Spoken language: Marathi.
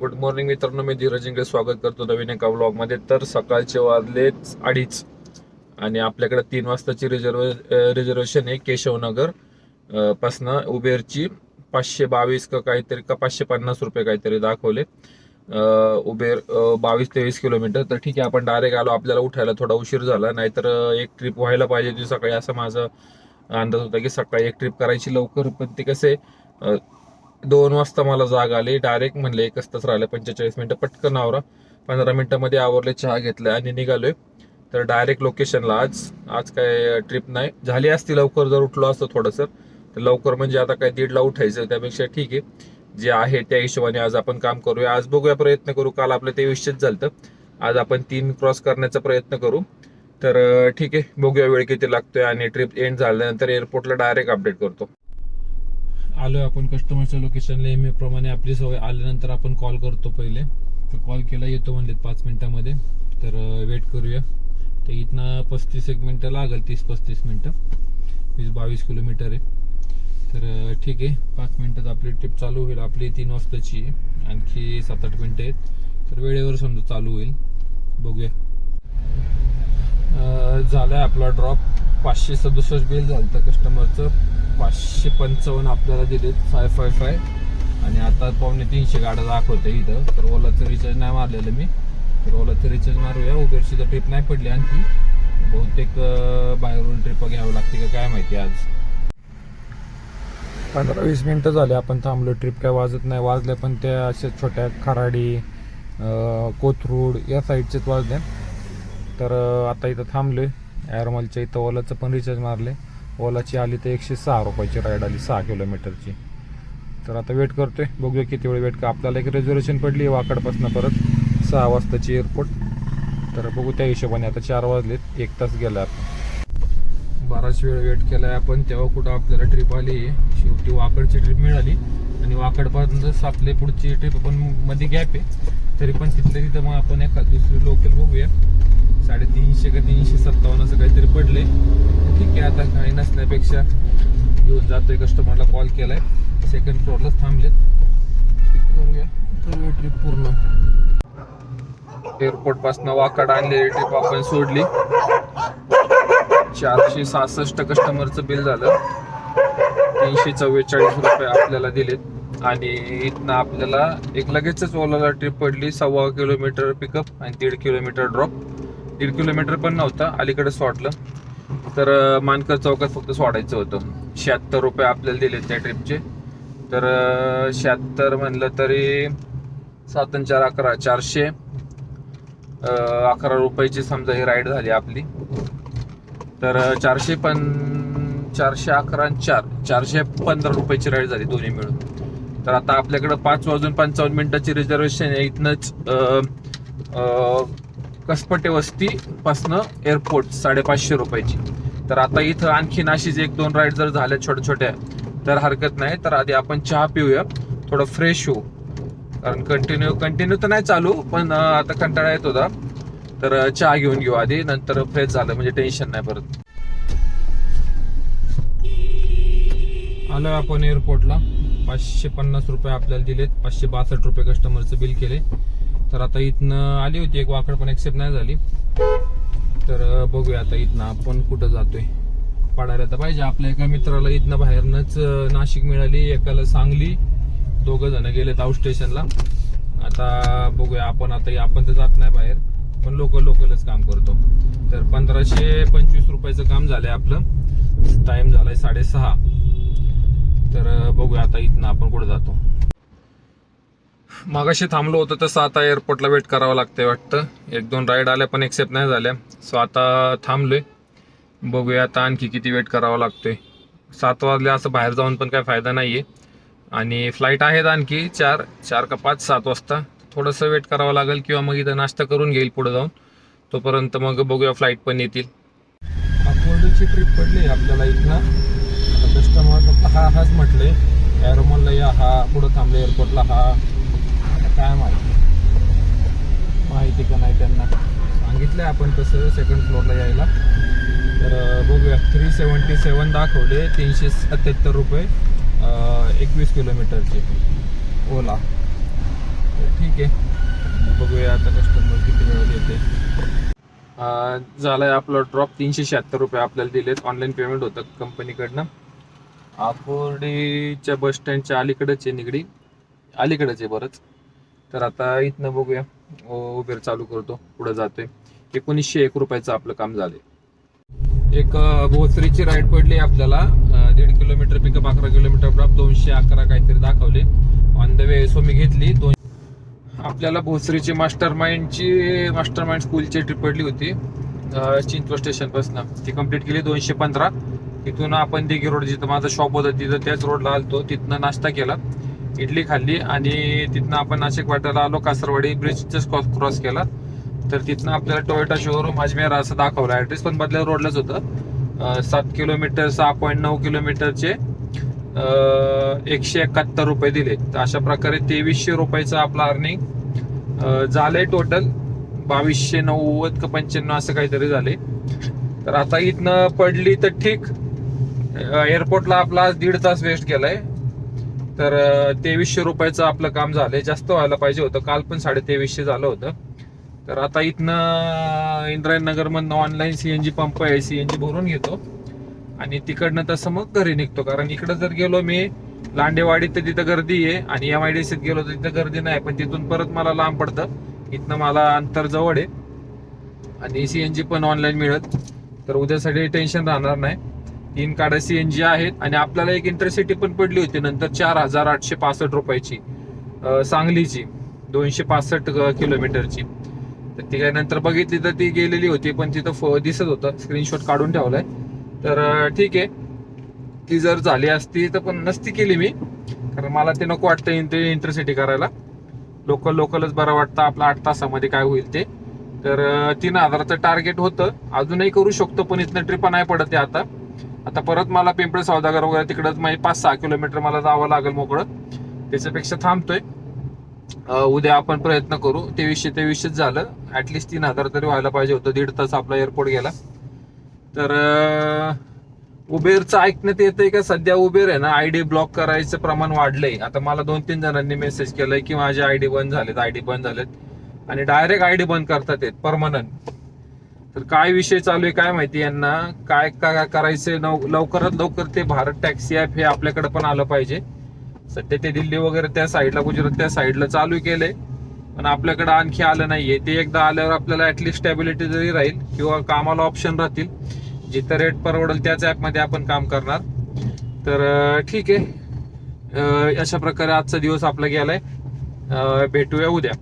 गुड मॉर्निंग मित्रांनो मी धीरज इंगळे स्वागत करतो नवीन एका ब्लॉगमध्ये तर सकाळचे वाजलेच अडीच आणि आपल्याकडे तीन वाजताची रिझर्व रिझर्वेशन आहे केशवनगर पासनं उबेरची. पाचशे बावीस का काहीतरी का पाचशे पन्नास रुपये काहीतरी दाखवले. उबेर बावीस तेवीस किलोमीटर. तर ठीक आहे आपण डायरेक्ट आलो. आपल्याला उठायला थोडा उशीर झाला नाहीतर एक ट्रिप व्हायला पाहिजे होती सकाळी. असं माझा अंदाज होता की सकाळी एक ट्रिप करायची लवकर पण ते कसे दोन वाजता मला जाग आली. डायरेक्ट म्हणले एकच तास राहिले पंचेचाळीस मिनिटं पटकन आवरा. पंधरा मिनटामध्ये आवरले चहा घेतला आणि निघालोय. तर डायरेक्ट लोकेशनला आज आज काय ट्रिप नाही. झाली असती लवकर जर उठलो असतो थोडंसं. तर लवकर म्हणजे आता काय दीडला उठायचं त्यापेक्षा ठीक आहे. जे आहे त्या हिशोबाने आज आपण काम करूया. आज बघूया प्रयत्न करू. काल आपलं ते तेवीसशेच झालं आज आपण तीन क्रॉस करण्याचा प्रयत्न करू. तर ठीक आहे. बघूया वेळ किती लागतोय आणि ट्रिप एंड झाल्यानंतर एअरपोर्टला डायरेक्ट अपडेट करतो. आलोय आपण कस्टमरच्या लोकेशनला एम प्रमाणे आपली सवय आल्यानंतर आपण कॉल करतो पहिले. तर कॉल केला येतो म्हणले पाच मिनिटामध्ये. तर वेट करूया. तर इथनं पस्तीस एक मिनटं लागेल तीस पस्तीस मिनटं. वीस बावीस किलोमीटर आहे. तर ठीक आहे. पाच मिनटात आपली ट्रिप चालू होईल. आपली तीन वाजताची आहे. आणखी सात आठ मिनटं आहेत. तर वेळेवर समजा चालू होईल. बघूया. झाला आहे आपला ड्रॉप पाचशे सदुसष्ट बिल झालं तर कस्टमरचं पाचशे पंचावन्न आपल्याला दिलेत फाय फाय फाय आणि आता पावणे तीनशे गाड्या दाखवते इथं. तर ओलाचं रिचार्ज नाही मारलेलं मी. तर ओलाचं रिचार्ज मारूया. उबेरची तर ट्रिप नाही पडली आणखी. बहुतेक बाहेरून ट्रिप घ्यावं लागते का काय माहिती आज. पंधरा वीस मिनटं झाले आपण थांबलो. ट्रिप काय वाजत नाही. वाजल्या पण त्या अशा छोट्या खराडी कोथरूड या साईडचेच वाजल्या. तर आता इथं थांबलोय. ॲरमलच्या इथं ओलाचं पण रिचार्ज मारले ओलाची आली तर एकशे सहा रुपयाची राईड आली सहा किलोमीटरची तर आता वेट करतोय. बघूया किती वेळ वेट का आपल्याला एक रिझर्वेशन पडली वाकडपासून परत. सहा वाजताची एअरपोर्ट तर बघू त्या हिशोबाने आता चार वाजलेत. एक तास गेला आपण बराच वेळ वेट केला आहे आपण. तेव्हा कुठं आपल्याला ट्रिप आली. शेवटी वाकडची ट्रिप मिळाली. आणि वाकडपासूनच आपले पुढची ट्रिप आपण मध्ये गॅप आहे. तरी पण तिथल्या तिथं मग आपण एखाद दुसरी लोकल बघूया. साडेतीनशे का तीनशे सत्तावन्न असं काहीतरी पडले. ठीक आहे आता काही नसण्यापेक्षा घेऊन जातोय कस्टमरला कॉल केलाय. सेकंड फ्लोअरलाच थांबलेत. करूया. करूया ट्रिप पूर्ण. एअरपोर्टपासून वाकड आणलेली ट्रिप आपण सोडली. चारशे सहासष्ट कस्टमरचं बिल झालं. तीनशे चव्वेचाळीस रुपये आपल्याला दिलेत. आणि इथनं आपल्याला एक लगेचच ओलाला ट्रिप पडली सव्वा किलोमीटर पिकअप आणि दीड किलोमीटर ड्रॉप दीड किलोमीटर पण नव्हता अलीकडे सोडलं. तर मानकर चौकात फक्त सोडायचं होतं. शहात्तर रुपये आपल्याला दिले त्या ट्रिपचे तर शहात्तर म्हणलं तरी सात आणि चार अकरा चारशे. अकरा रुपयाची समजा ही राईड झाली आपली. तर चारशे पण चारशे अकरा चार चारशे पंधरा रुपयाची राईड झाली दोन्ही मिळून. तर आता आपल्याकडं पाच वाजून पंचावन्न मिनिटाची रिझर्वेशन आहे. इथनंच कसपटे वस्तीपासनं एअरपोर्ट साडेपाचशे रुपयाची. तर आता इथं आणखीन अशीच एक दोन राईड जर झाल्या छोट्या छोट्या तर हरकत नाही. तर आधी आपण चहा पिऊया. थोडं फ्रेश होऊ. कारण कंटिन्यू कंटिन्यू तर नाही चालू पण आता कंटाळा येत होता. तर चहा घेऊन घेऊ आधी नंतर फ्रेश झालं म्हणजे टेन्शन नाही परत. आलो आपण एअरपोर्टला पाचशे पन्नास रुपये आपल्याला दिलेत. पाचशे बासष्ट रुपये कस्टमरचं बिल केले. तर आता इथनं आली होती एक वाकड पण एक्सेप्ट नाही झाली. तर बघूया आता इथनं आपण कुठं जातोय. पाडायला तर पाहिजे आपल्या एका मित्राला. इथनं बाहेरनंच नाशिक मिळाली एकाला सांगली. दोघं जण गेलेत आउट स्टेशनला आता बघूया आपण आता आपण तर जात नाही बाहेर पण लोकल लोकलच काम करतो. तर पंधराशे पंचवीस रुपयाचं काम झालंय आपलं. टाइम झालाय साडेसहा. तर बघूया आता इथनं आपण कुठे जातो. मागाशी थांबलो होतो तसं आता एअरपोर्टला वेट करावं लागतंय वाटतं. एक दोन राईड आल्या पण एक्सेप्ट नाही झाल्या. सो आता थांबलोय. बघूया आता आणखी किती वेट करावा लागतोय. सात वाजले असं बाहेर जाऊन पण काय फायदा नाहीये. आणि फ्लाईट आहेत आणखी चार चार का पाच सात वाजता. थोडंसं वेट करावं लागेल किंवा मग इथं नाश्ता करून घेईल पुढे जाऊन. तोपर्यंत मग बघूया फ्लाईट पण येतील. अकोर्डीची ट्रिप पडली आपल्याला इथनं. कस्टमर फक्त हा हाच म्हटले एरोमॉनला या हा पुढं थांबले एअरपोर्टला हा. काय माहिती? माहिती का नाही त्यांना? सांगितलंय आपण तसं सेकंड फ्लोअरला यायला. तर बघूया. थ्री सेवन्टी सेवन दाखवले तीनशे सत्याहत्तर रुपये एकवीस किलोमीटरचे. ओला. ठीक आहे. बघूया आता कस्टमर किती वेळ येते. झालं आहे आपलं ड्रॉप तीनशे शहात्तर रुपये आपल्याला दिलेत. ऑनलाईन पेमेंट होतं कंपनीकडनं आकुर्डीच्या बस स्टँडच्या अलीकडेच आहे निगडी. अलीकडेच आहे बरंच. तर आता इथनं बघूया. उबेर चालू करतो. पुढे जातोय. एकोणीसशे एक रुपयाचं आपलं काम झालंय. एक भोसरीची राईड पडली आपल्याला. दीड किलोमीटर पिकअप अकरा किलोमीटर ड्रॉप दोनशे अकरा काहीतरी दाखवले. ऑन द वे सो मी घेतली. दोन आपल्याला भोसरीची मास्टर माइंडची मास्टर माइंड स्कूलची ट्रिप पडली होती. अं, चिंचवड स्टेशनपासून. ती कंप्लीट केली दोनशे पंधरा. तिथून आपण दिघी रोड जिथं माझा शॉप होता तिथं त्याच रोडला आलतो. तिथनं नाश्ता केला इडली खाल्ली आणि तिथनं आपण नाशिक वाट्याला आलो कासरवाडी ब्रिजचाच क्रॉस केला. तर तिथनं आपल्याला टोयोटा शोरूम अजमेर असं दाखवलं. ॲड्रेस पण बदल्या रोडलाच होतं. सात किलोमीटर सहा पॉईंट नऊ किलोमीटरचे एकशे एकाहत्तर रुपये दिले. तर अशा प्रकारे तेवीसशे रुपयाचं आपलं अर्निंग झालंय टोटल बावीसशे नव्वद का पंच्याण्णव असं काहीतरी झाले. तर आता इथनं पडली तर ठीक. एअरपोर्टला आपला आज दीड तास वेस्ट केलाय. तर तेवीसशे रुपयाचं आपलं काम झालंय. जास्त व्हायला पाहिजे होतं. काल पण साडे तेवीसशे झालं होतं. तर आता इथनं इंद्रायनगरमधून online C online G pump आहे. सी एन जी भरून घेतो. आणि तिकडनं तसं मग घरी निघतो. कारण इकडं जर गेलो मी लांडेवाडीत तर तिथं गर्दी आहे. आणि एम आय डी सीत गेलो तर तिथं गर्दी नाही. पण तिथून परत मला लांब पडतं. इथनं मला अंतर जवळ आहे. आणि सी एन जी पण ऑनलाईन मिळत. तर उद्यासाठी टेन्शन राहणार नाही. तीन काड्या सीएनजी आहेत आणि आपल्याला एक इंटरसिटी पण पडली होती नंतर चार हजार आठशे पासष्ट रुपयाची सांगलीची दोनशे पासष्ट किलोमीटरची. तर ती काय नंतर बघितली तर ती गेलेली होती पण तिथं फ- दिसत होतं. स्क्रीनशॉट काढून ठेवलाय. तर ठीक आहे. ती जर झाली असती तर पण नसती केली मी कारण मला ते नको वाटतं ते इंटरसिटी करायला. लोकल लोकलच बरं वाटतं. आपलं आठ तासामध्ये काय होईल ते. तर तीन हजाराचं टार्गेट होतं. अजूनही करू शकतो पण इथनं ट्रिपा नाही पडत आहे आता. आता परत मला पिंपळ सौदागर वगैरे तिकडं म्हणजे पाच सहा किलोमीटर मला जावं लागेल मोकळं. त्याच्यापेक्षा थांबतोय. उद्या आपण प्रयत्न करू. तेवीसशे तेवीसशेच झालं. ऍटलिस्ट तीन हजार तरी व्हायला पाहिजे होतं. दीड तास आपला एअरपोर्ट गेला. तर उबेरचं ऐकण्यात येतंय का? सध्या उबेर आहे ना. आयडी ब्लॉक करायचं प्रमाण वाढलंय. आता मला दोन तीन जणांनी मेसेज केलाय की माझे आयडी बंद झालेत. आयडी बंद झालेत. आणि डायरेक्ट आयडी बंद करतात येत. परमनंट तर काय विषय चालू आहे काय माहिती यांना? काय काय करायचं नव- लवकरात लवकर ते भारत टॅक्सी ऍप हे आपल्याकडे पण आलं पाहिजे. सध्या ते दिल्ली वगैरे त्या साईडला गुजरात त्या साईडला चालू केलंय. पण आपल्याकडे आणखी आलं नाहीये. ते एकदा आल्यावर आपल्याला ऍटलीस्ट स्टॅबिलिटी जरी राहील किंवा कामाला ऑप्शन राहतील जिथं रेट परवडेल त्याच ऍपमध्ये आपण काम करणार. तर ठीक आहे. अशा प्रकारे आजचा दिवस आपला गेलाय. भेटूया उद्या.